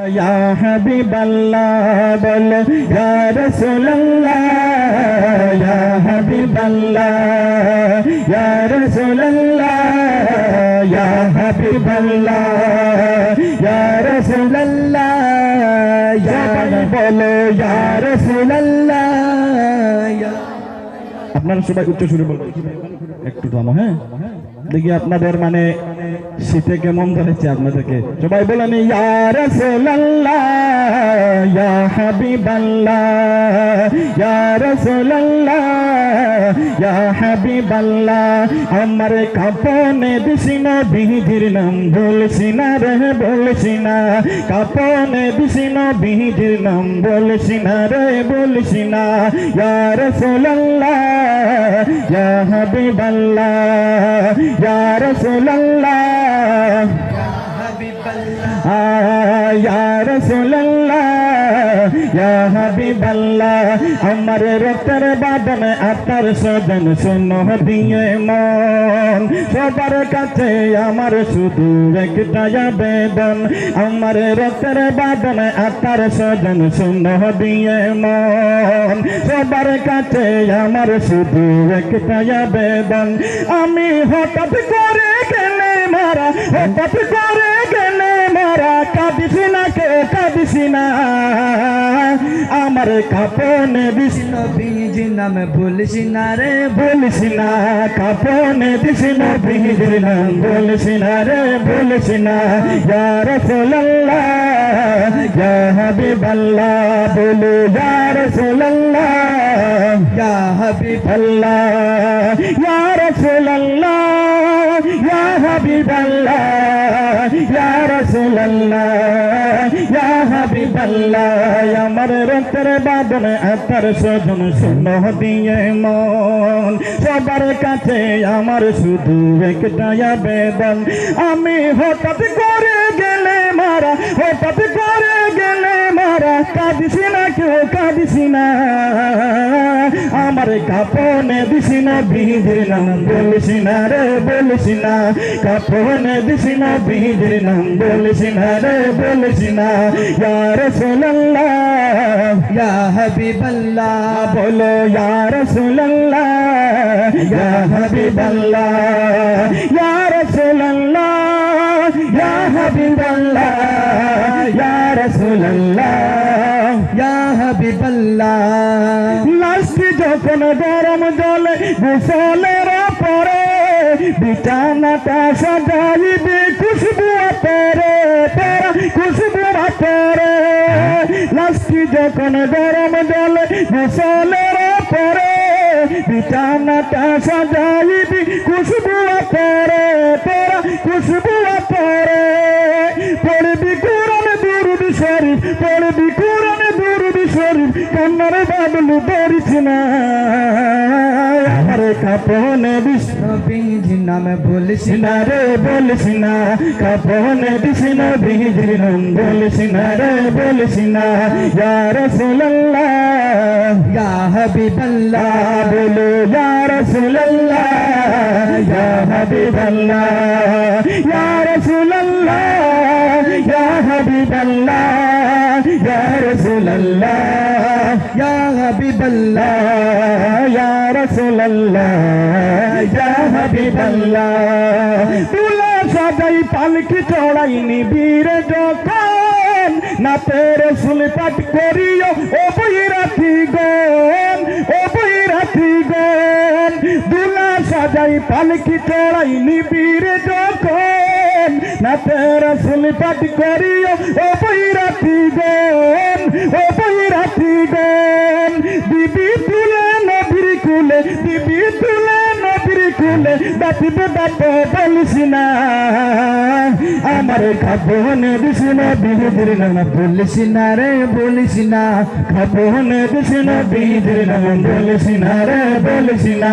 या हबीब अल्लाह बोलो या रसूल अल्लाह या हबीब अल्लाह या रसूल अल्लाह या हबीब अल्लाह या रसूल अल्लाह या बोलो या रसूल अल्लाह या আপনারা সবাই উচ্চ সুরে বলবেন একটু থামো হ্যাঁ দেখি আপনাদের মানে শীতে কেমন ধরেছে আপনাদেরকে? সবাই বলেন আমার কাপনে দিসিনা বিহির নাম, বলছি না রে, বলছি না। কাপনে দিসিনা বিহির নাম, বলছি না রে, বলছি না। भला यार सुला भला यार सुल রাসূলুল্লাহ ইয়া হাবিবাল্লাহ আমার রক্তের বাদনে আত্মার সজন শূন্য দিয়ে মন সবার কাছে আমার শুধু একটা আবেদন আমার রক্তের বাদনে আত্মার সজন শূন্য দিয়ে মন সবার কাছে আমার শুধু একটা আবেদন আমি হঠাৎ করে গেলে মারা হঠাৎ করে গেলে মারা কাঁদিস না কে কাঁদিস না আমার কাপনে দিস নবীজি নামে বলিস না রে বলিস না কাপনে দিস না বিহির নাম বলিস না রে বলিস না ইয়া রাসূলুল্লাহ ইয়া হাবিবাল্লাহ বলো ইয়া রাসূলুল্লাহ ইয়া হাবিব আল্লাহ ইয়া রাসূলুল্লাহ ইয়া হাবিবাল্লাহ ইয়া রাসূলুল্লাহ ইয়া হাবিবাল্লাহ আমার রক্তের বাদনে আত্মার স্বজন শূন্য দিয়ে মন। সবার কাছে আমার শুধু একটাই আবেদন, আমি হঠাৎ করে গেলে মারা, হঠাৎ করে গেলে মারা, কাঁদিস না কেউ, কাঁদিস না। আমার কাপনে দিস না বিহির নাম বলিস না রে বলিস না কাপনে দিস না বিহির নাম বলিস না রে বলিস না ইয়া রাসূলুল্লাহ ইয়া হাবিবাল্লাহ বলো ইয়া রাসূলুল্লাহ ইয়া হাবিবাল্লাহ ইয়া রাসূলুল্লাহ ইয়া হাবিবাল্লাহ ইয়া রাসূলুল্লাহ ইয়া হাবিবাল্লাহ লাস্টি যখন গরম জলে গোসলের পরে বিছানাটা সাজাইবি খুশবু পরে তারা খুশবু পরে লাস্টি যখন গরম জলে গোসলের পরে বিছানাটা সাজাইবি খুশবু পরে তোরা খুশবু কান্নার বাবলু ধরিস না আমার কাপনে বিষ্ণু নবীজি নামে বলিস না রে বলিস না কাপনে বিষ্ণ বিহির নাম বলিস না রে বলিস না ইয়া রাসূলুল্লাহ ইয়া হাবিবাল্লাহ বলো ইয়া রাসূলুল্লাহ ইয়া হাবিবাল্লাহ ইয়া রাসূলুল্লাহ ইয়া হাবিবাল্লাহ ইয়া রাসূলুল্লাহ ইয়া হাবিবাল্লাহ ইয়া রাসূলুল্লাহ ইয়া হাবিবাল্লাহ তুলা সাজাই পালকি চড়াই নিবিরে যখন। না তেরে সুলে পাঠ করিও ও বৈরাতি গন ও বৈরাতি গন দুলা সাজাই পালকি চড়াই নিবিরে যখন। না তেরে সুলে পাঠ করিও, ও বৈরাতি গন ও বৈরাতি গন দিবি তুলে নবীর কুলে, দিবি তুলে নবীর কুলে দাঁতিবে দাঁত বলিস না। আমার খাবনে দিস না বিহিদের নাম বলিস না রে, বলিস না। খাবনে দিস না বিহিদের নাম বলিস না রে, বলিস না।